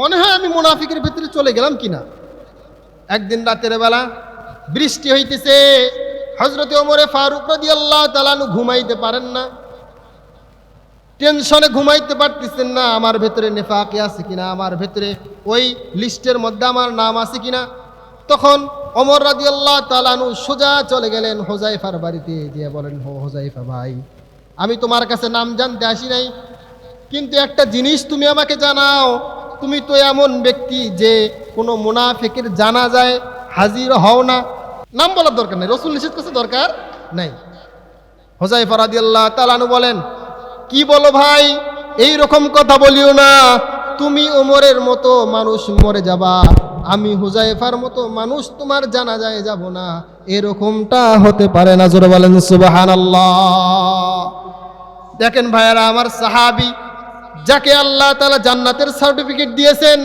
মনে হয় আমি মুনাফিকের ভিতরে চলে গেলাম কিনা? একদিন রাতের বেলা বৃষ্টি হইতেছে হজরত ওমরে ফারুক রাদি আল্লাহ তালানু ঘুমাইতে পারেন না। টেনশনে ঘুমাইতে পারতেছেন না, আমার ভেতরে নেফাকে আছে কিনা, আমার ভেতরে ওই লিস্টের মধ্যে আমার নাম আছে কিনা। তখন অমর রাদি আল্লাহ তালানু সোজা চলে গেলেন হোজাইফার বাড়িতে, দিয়ে বলেন হো হোজাইফা ভাই, আমি তোমার কাছে নাম জানতে আসি নাই, কিন্তু একটা জিনিস তুমি আমাকে জানাও তুমি তো এমন ব্যক্তি যে কোনো মুনাফেকের জানা যায় হাজির হও না। নাম বলার দরকার নেই। রসুল নিষেধ করছে, দরকার নাই। হোজাই ফরাদি আল্লাহ তালানু বলেন, কি বলো ভাই, এই রকম কথা বলিও না। তুমি ওমরের মতো মানুষ মরে যাবা। আমি হুজাইফার মতো মানুষ তোমার জানা যায় যাব না। এরকমটা হতে পারে না। জোরে বলেন সুবাহান আল্লাহ দেখেন ভাইয়ারা, আমার সাহাবি যাকে আল্লাহ তালা জান্নাতের সার্টিফিকেট দিয়েছেন,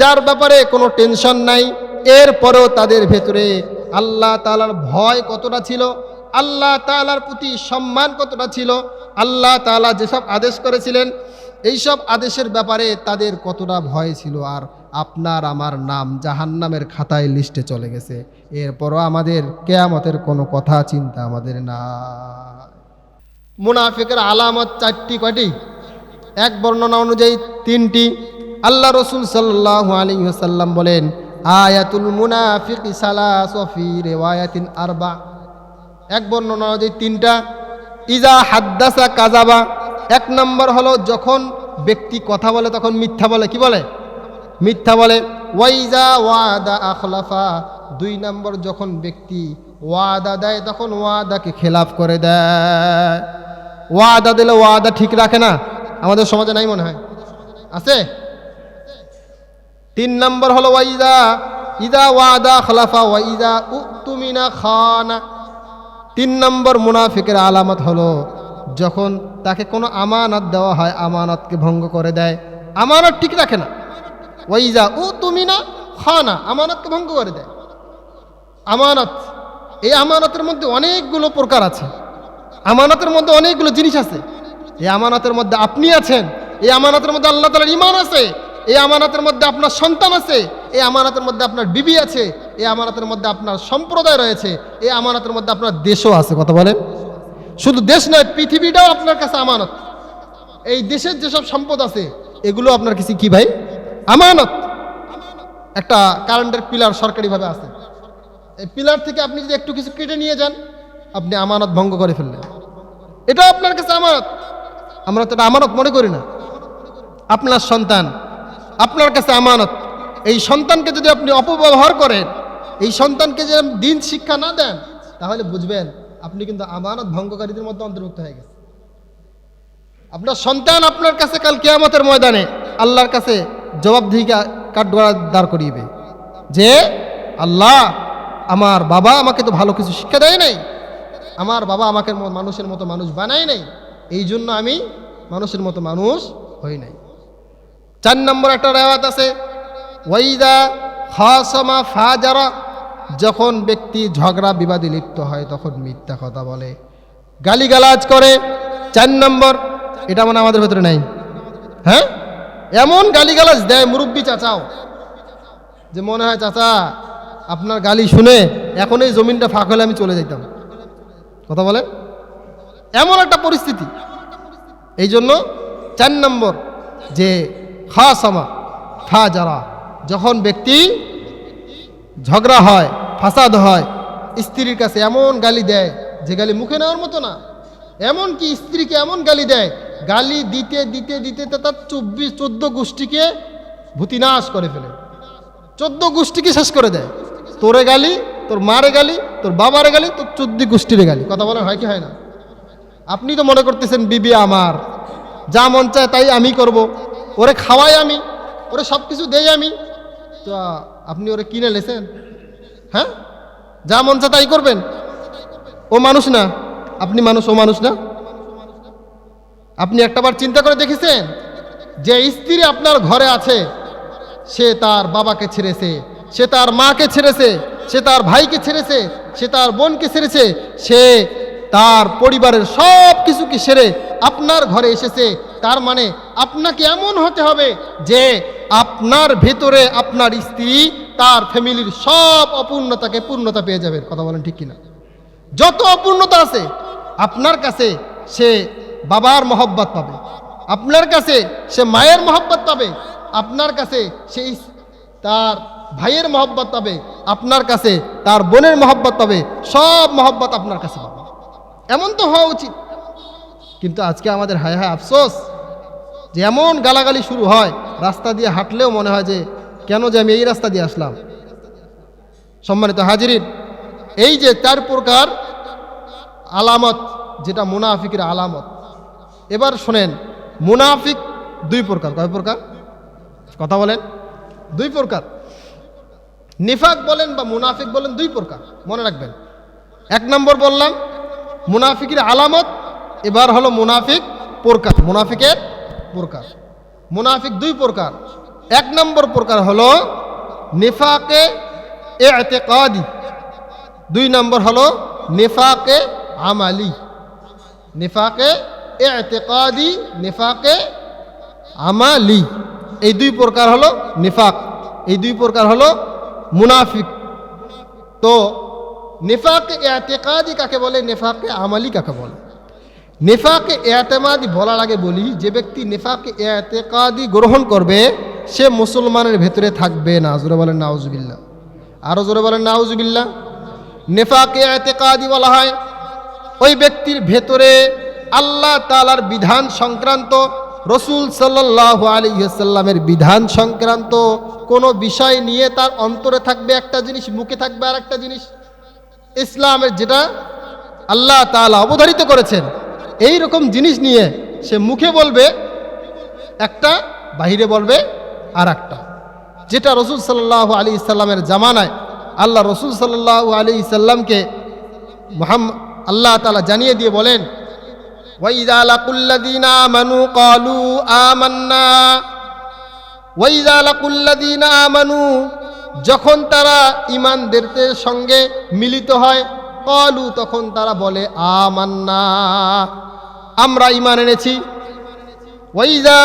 যার ব্যাপারে কোনো টেনশন নাই। এরপরেও তাদের ভেতরে আল্লাহ তালার ভয় কতটা ছিল, আল্লাহ তালার প্রতি সম্মান কতটা ছিল, আল্লাহ তালা যেসব আদেশ করেছিলেন, এইসব আদেশের ব্যাপারে তাদের কতটা ভয় ছিল আর আপনার আমার নাম জাহান্নামের খাতায় লিস্টে চলে গেছে। এরপরও আমাদের কেয়ামতের কোনো কথা, চিন্তা আমাদের না মুনাফিকের আলামত চারটি কয়টি? এক বর্ণনা অনুযায়ী তিনটি। আল্লাহ রসুল সাল্লাহ আলী সাল্লাম বলেন, আয়াতুল মুনাফিক সালাসফি রেওয়ায়াতিন আরবা। এক বর্ণনা অনুযায়ী তিনটা। ইজা হাদ্দাসা কাজাবা এক নম্বর হলো, যখন ব্যক্তি কথা বলে, তখন মিথ্যা বলে। কি বলে? মিথ্যা বলে। ওয়াইজা ওয়াদা আখলাফা। দুই নম্বর, যখন ব্যক্তি ওয়াদা দেয়, তখন ওয়াদাকে খেলাফ করে দেয়। ওয়াদা দিলে ওয়াদা ঠিক রাখে না। আমাদের সমাজে নাই মনে হয়। আছে? তিন নম্বর হলো ওয়াইদা ইদা ওয়াদা খলাফা ওয়াইদা উতুমিনা খানা। তিন নম্বর মুনাফিকের আলামত হলো যখন তাকে কোনো আমানত দেওয়া হয়, আমানতকে ভঙ্গ করে দেয়। আমানত ঠিক রাখে না। ওয়াইজা উ তুমি না খানা, আমানতকে ভঙ্গ করে দেয়। আমানত, এই আমানতের মধ্যে অনেকগুলো প্রকার আছে। আমানতের মধ্যে অনেকগুলো জিনিস আছে। এই আমানতের মধ্যে আপনি আছেন, এই আমানতের মধ্যে আল্লাহ তালার ইমান আছে, এই আমানতের মধ্যে আপনার সন্তান আছে, এই আমানতের মধ্যে আপনার বিবি আছে, এই আমানতের মধ্যে আপনার সম্প্রদায় রয়েছে, এই আমানতের মধ্যে আপনার দেশও আছে, কথা বলেন? শুধু দেশ নয়, পৃথিবীটাও আপনার কাছে আমানত। এই দেশের যেসব সম্পদ আছে, এগুলো আপনার কাছে কি ভাই? আমানত। একটা কারেন্টের পিলার সরকারিভাবে আছে। এই পিলার থেকে আপনি যদি একটু কিছু কেটে নিয়ে যান, আপনি আমানত ভঙ্গ করে ফেললেন। এটাও আপনার কাছে আমানত। আমরা তো আমানত মনে করি না। আপনার সন্তান, আপনার কাছে আমানত। এই সন্তানকে যদি আপনি অপব্যবহার করেন, এই সন্তানকে আপনি দিন শিক্ষা না দেন, তাহলে বুঝবেন আপনি কিন্তু আমানত ভঙ্গকারীদের মধ্যে অন্তর্ভুক্ত হয়ে গেছে আপনার সন্তান আপনার কাছে কাল কেয়ামতের ময়দানে আল্লাহর কাছে জবাবদিহিকা কাঠগড়া দাঁড় করিবে। যে, আল্লাহ আমার বাবা আমাকে তো ভালো কিছু শিক্ষা দেয় নাই। আমার বাবা আমাকে মানুষের মতো মানুষ বানায় নাই। এই জন্য আমি মানুষের মতো মানুষ হই নাই। চার নম্বর একটা রেওয়াত আছে, ওয়াইদা খাসমা ফাজারা, যখন ব্যক্তি ঝগড়া বিবাদে লিপ্ত হয় তখন মিথ্যা কথা বলে, গালিগালাজ করে। চার নম্বর, এটা মানে আমাদের ভেতরে নাই। হ্যাঁ? এমন গালিগালাজ দেয়, মুরব্বী চাচাও, যে মনে হয়, চাচা, আপনার গালি শুনে এখন এই জমিনটা ফাঁক হলে আমি চলে যেতাম কথা বলেন? এমন একটা পরিস্থিতি। এই জন্য চার নম্বর যে খাসামা ফা যারা যখন ব্যক্তি ঝগড়া হয়, ফাসাদ হয়, স্ত্রীর কাছে এমন গালি দেয়, যে গালি মুখে নেওয়ার মতো না এমন কি স্ত্রীকে এমন গালি দেয়, গালি দিতে দিতে দিতে তার চব্বিশ, চোদ্দ গোষ্ঠীকে ভূতিনাশ করে ফেলে। চোদ্দ গোষ্ঠীকে শেষ করে দেয়। তোরে গালি, তোর মারে গালি, তোর বাবারে গালি, তোর চোদ্দ গোষ্ঠীরে গালি। কথা বলা হয় কি হয় না? আপনি তো মনে করতেছেন, বিবি আমার, যা মন চায় তাই আমি করব। ওরে খাওয়াই আমি, ওরে সব কিছু দেই আমি। তো আপনি ওরে কিনে লেছেন? হ্যাঁ? যা মন চায় তাই করবেন। ও মানুষ না, আপনি মানুষ, ও মানুষ না। আপনি একটাবার চিন্তা করে দেখেছেন, যে স্ত্রী আপনার ঘরে আছে, সে তার বাবাকে ছেড়েছে, সে তার মাকে ছেড়েছে, সে তার ভাইকে ছেড়েছে, সে তার বোনকে ছেড়েছে, সে তার পরিবারের সব কিছুকে সেরে আপনার ঘরে এসেছে। তার মানে আপনাকে এমন হতে হবে যে আপনার ভেতরে আপনার স্ত্রী তার ফ্যামিলির সব অপূর্ণতাকে পূর্ণতা পেয়ে যাবে। কথা বলেন ঠিক কিনা? যত অপূর্ণতা আছে, আপনার কাছে সে বাবার মহব্বত পাবে। আপনার কাছে সে মায়ের মহব্বত পাবে। আপনার কাছে সে তার ভাইয়ের মহব্বত পাবে। আপনার কাছে তার বোনের মহব্বত পাবে। সব মহব্বত আপনার কাছে পাবে। এমন তো হওয়া উচিত। কিন্তু আজকে আমাদের হায় হায় আফসোস যে এমন গালাগালি শুরু হয়, রাস্তা দিয়ে হাঁটলেও মনে হয় যে কেন যে আমি এই রাস্তা দিয়ে আসলাম। সম্মানিত হাজিরিন, এই যে চার প্রকার আলামত, যেটা মুনাফিকের আলামত। এবার শোনেন, মুনাফিক দুই প্রকার। কয় প্রকার? কথা বলেন। দুই প্রকার। নিফাক বলেন বা মুনাফিক বলেন দুই প্রকার। মনে রাখবেন। এক নম্বর বললাম মুনাফিকের আলামত, এবার হলো মুনাফিক প্রকার মুনাফিকের প্রকার মুনাফিক দুই প্রকার। এক নম্বর প্রকার হলো নিফাকে এতেকাদি। দুই নম্বর হলো নিফাকে আমালি। নিফাকে এতেকাদি, নিফাকে আমালি। এই দুই প্রকার হলো নিফাক। এই দুই প্রকার হলো মুনাফিক। তো নিফাকে এতেকাদি কাকে বলে? নেফাকে আমালি কাকে বলে? নেফাকে এতেমাদি বলার আগে বলি, যে ব্যক্তি নেফাকে এতেকাদি গ্রহণ করবে, সে মুসলমানের ভেতরে থাকবে না। জোরে বলেন নাউজুবিল্লা আরও জোরে বলেন নাউজুবিল্লা নেফাকে এতেকাদি বলা হয়, ওই ব্যক্তির ভেতরে আল্লাহ তালার বিধান সংক্রান্ত, রসুল সাল্লাহ আলিহাল্লামের বিধান সংক্রান্ত কোনো বিষয় নিয়ে তার অন্তরে থাকবে একটা জিনিস, মুখে থাকবে আর একটা জিনিস। ইসলামের যেটা আল্লাহ তাআলা অবধারিত করেছেন এই রকম জিনিস নিয়ে সে মুখে বলবে একটা বাহিরে বলবে আর একটা যেটা রসুল সাল্লাহ আলী ইসাল্লামের জামানায় আল্লাহ রসুল সাল্লাহ আলী ইসাল্লামকে মোহাম্মদ আল্লাহ তাআলা জানিয়ে দিয়ে বলেন وَإِذَا لَقُوا الَّذِينَ آمَنُوا قَالُوا آمَنَّا ওয়াইজা লাকুল্লাদিন আমানু যখন তারা ইমানদের সঙ্গে মিলিত হয়, কলু তখন তারা বলে, আমান্না, আমরা ইমান এনেছি। ওয়াইজা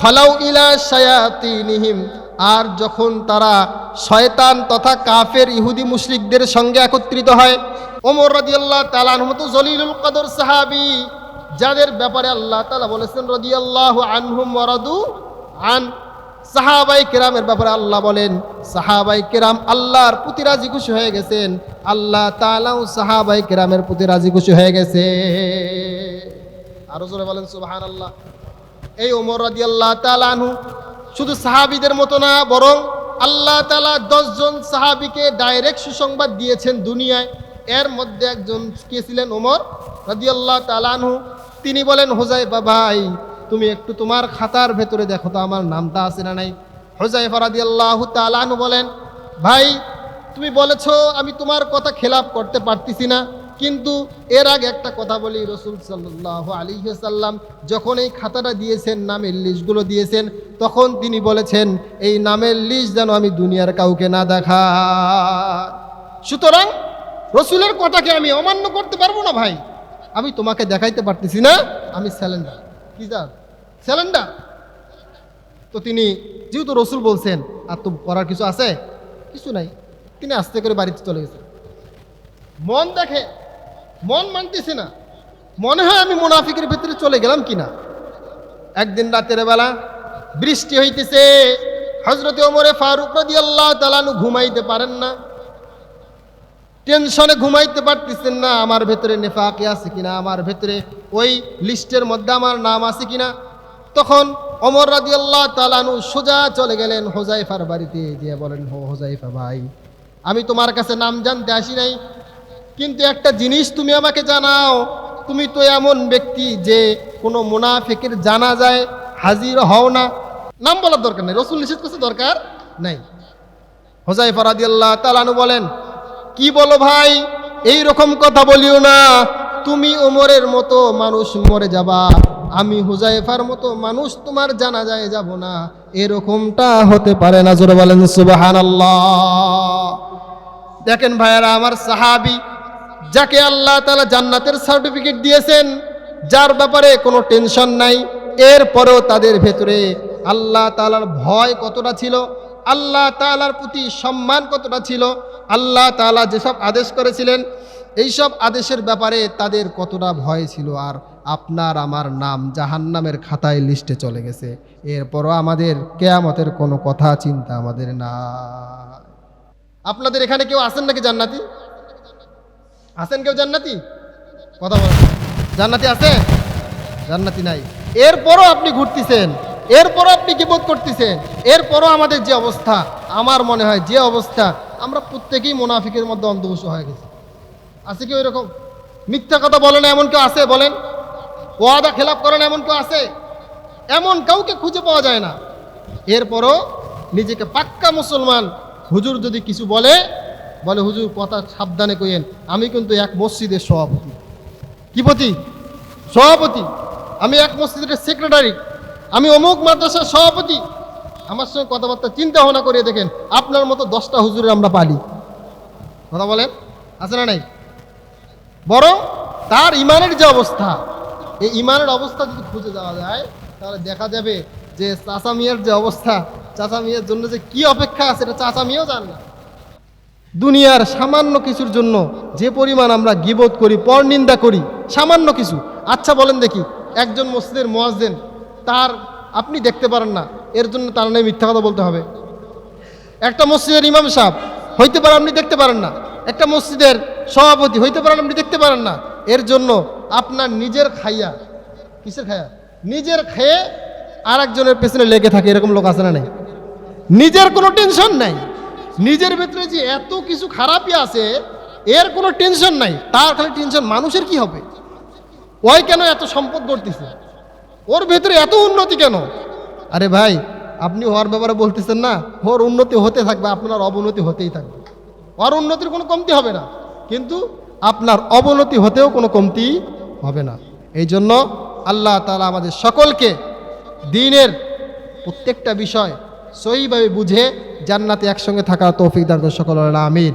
খলাউ ইলা শায়াতিনিহিম, আর যখন তারা শয়তান তথা কাফের ইহুদি মুশরিকদের সঙ্গে একত্রিত হয়, ওমর রাদিয়াল্লাহ তাআলা আনহু তো জলিলুল কদর সাহাবি, যাদের ব্যাপারে আল্লাহ তাআলা বলেছেন, রাদিয়াল্লাহু আনহুম ওয়ারাদু আন। সাহাবাই কেরামের ব্যাপারে আল্লাহ বলেন, সাহাবাই কেরাম আল্লাহর প্রতি রাজি খুশি হয়ে গেছেন। আল্লাহ তাআলাও সাহাবাই কেরামের প্রতি রাজি খুশি হয়ে গেছে। আরও জোরে বলেন সুবাহান আল্লাহ এই ওমর রাদি আল্লাহ তালানহু শুধু সাহাবিদের মতো না, বরং আল্লাহ তালা দশজন সাহাবিকে ডাইরেক্ট সুসংবাদ দিয়েছেন দুনিয়ায়। এর মধ্যে একজন কে ছিলেন ওমর রাদি আল্লাহ তালানহু তিনি বলেন, হোজাইফা ভাই তুমি একটু তোমার খাতার ভেতরে দেখো তো আমার নামটা আছে না নাই। হোজাইফা রাদি আল্লাহ তালানহু বলেন, ভাই, তুমি বলেছ আমি তোমার কথা খেলাপ করতে পারতেছি না, কিন্তু এর আগে একটা কথা বলি রসুল সাল্লাহ আলী সাল্লাম যখন এই খাতাটা দিয়েছেন, নামের লিস্টগুলো দিয়েছেন, তখন তিনি বলেছেন, এই নামের লিস্ট যেন আমি দুনিয়ার কাউকে না দেখা সুতরাং রসুলের কথাকে আমি অমান্য করতে পারব না ভাই। আমি তোমাকে দেখাইতে পারতেছি না, আমি স্যালেন্ডার। কি স্যালেন্ডার তো তিনি, যেহেতু রসুল বলছেন, আর তো করার কিছু আছে? কিছু নাই। তিনি আস্তে করে বাড়িতে চলে গেছেন। মন দেখে, মন মানতেছে না। মনে হয় আমি মুনাফিকের ভিতরে চলে গেলাম কিনা? একদিন রাতের বেলা বৃষ্টি হইতেছে। হজরত ওমরে ফারুক রাদি আল্লাহ তালানু ঘুমাইতে পারেন না। টেনশনে ঘুমাইতে পারতেছেন না, আমার ভেতরে নেফাকে আছে কিনা, আমার ভেতরে ওই লিস্টের মধ্যে আমার নাম আছে কিনা। তখন অমর রাদি আল্লাহ তালানু সোজা চলে গেলেন হোজাইফার বাড়িতে, দিয়ে বলেন হো হোজাইফা ভাই, আমি তোমার কাছে নাম জানতে আসি নাই, কিন্তু একটা জিনিস তুমি আমাকে জানাও, তুমি তো এমন ব্যক্তি যে কোনো মুনাফিকের জানা যায় হাজির হও না। নাম বলার দরকার নেই, রসুল নিষেধ করছে দরকার নাই। হোজাইফা রাদি আল্লাহ তালানু বলেন কি বলো ভাই? এই রকম কথা বলিও না। তুমি ওমরের মতো মানুষ মরে যাবা। আমি হুজাইফার মতো মানুষ তোমার জানা যায় যাব না। এরকমটা হতে পারে না, জোরে বলেন সুবাহান দেখেন ভাইয়ারা, আমার সাহাবি যাকে আল্লাহ তালা জান্নাতের সার্টিফিকেট দিয়েছেন, যার ব্যাপারে কোনো টেনশন নাই। এরপরেও তাদের ভেতরে আল্লাহ তালার ভয় কতটা ছিল? আল্লাহ তালার প্রতি সম্মান কতটা ছিল? আল্লাহ তালা যেসব আদেশ করেছিলেন, এইসব আদেশের ব্যাপারে তাদের কতটা ভয় ছিল আর আপনার আমার নাম জাহান্নামের খাতায় লিস্টে চলে গেছে। এরপরও আমাদের কেয়ামতের কোনো কথা, চিন্তা আমাদের না আপনাদের এখানে কেউ আসেন নাকি জান্নাতি? আছেন কেউ জান্নাতি? কথা বলেন। জান্নাতি আছে? জান্নাতি নাই। এরপরও আপনি ঘুরতেছেন, এরপরও আপনি কিবোধ করতেছেন, এরপরও আমাদের যে অবস্থা, আমার মনে হয় যে অবস্থা আমরা প্রত্যেকেই মোনাফিকের মধ্যে অন্ধবশ হয়ে গেছি। আছে কি ওই রকম মিথ্যা কথা বলেন এমন কেউ আছে? বলেন। ওয়াদা খেলাপ করেন এমন কেউ আছে? এমন কাউকে খুঁজে পাওয়া যায় না। এরপরও নিজেকে পাক্কা মুসলমান হুজুর যদি কিছু বলে বলে, হুজুর, কথা সাবধানে কইেন আমি কিন্তু এক মসজিদের সভাপতি। কি পতি? সভাপতি। আমি এক মসজিদের সেক্রেটারি। আমি অমুক মাদ্রাসার সভাপতি। আমার সঙ্গে কথাবার্তা চিন্তা ভাবনা করে দেখেন, আপনার মতো দশটা হুজুরের আমরা পালি। কথা বলেন? আছে না নাই? বরং তার ইমানের যে অবস্থা, এই ইমানের অবস্থা যদি খুঁজে যাওয়া যায়, তাহলে দেখা যাবে যে চাচা মিয়ার যে অবস্থা, চাচা মিয়ার জন্য যে কি অপেক্ষা আছে এটা চাচা মিয়াও জান না। দুনিয়ার সামান্য কিছুর জন্য যে পরিমাণ আমরা গিবোধ করি, পরনিন্দা করি, সামান্য কিছু। আচ্ছা বলেন দেখি, একজন মসজিদের মোয়াজেন তার, আপনি দেখতে পারেন না এর জন্য তার নামে মিথ্যা কথা বলতে হবে। একটা মসজিদের ইমাম সাহেব, হইতে পারে আপনি দেখতে পারেন না। একটা মসজিদের সভাপতি, হইতে পারেন আপনি দেখতে পারেন না। এর জন্য আপনার নিজের খাইয়া, কিসের খাইয়া? নিজের খেয়ে আর একজনের পেছনে লেগে থাকে, এরকম লোক আছে না নাই? নিজের কোনো টেনশন নাই। নিজের ভেতরে যে এত কিছু খারাপই আছে, এর কোনো টেনশন নাই। তার খালি টেনশন, মানুষের কি হবে? ওই কেন এত সম্পদ গড়তেছে? ওর ভেতরে এত উন্নতি কেন? আরে ভাই, আপনি ওর ব্যাপারে বলতেছেন না ওর উন্নতি হতে থাকবে, আপনার অবনতি হতেই থাকবে। ওর উন্নতির কোনো কমতি হবে না, কিন্তু আপনার অবনতি হতেও কোনো কমতি হবে না। এই জন্য আল্লাহ তালা আমাদের সকলকে দিনের প্রত্যেকটা বিষয় সহিভাবে বুঝে জান্নাতে একসঙ্গে থাকা তৌফিক দান সকল আমিন।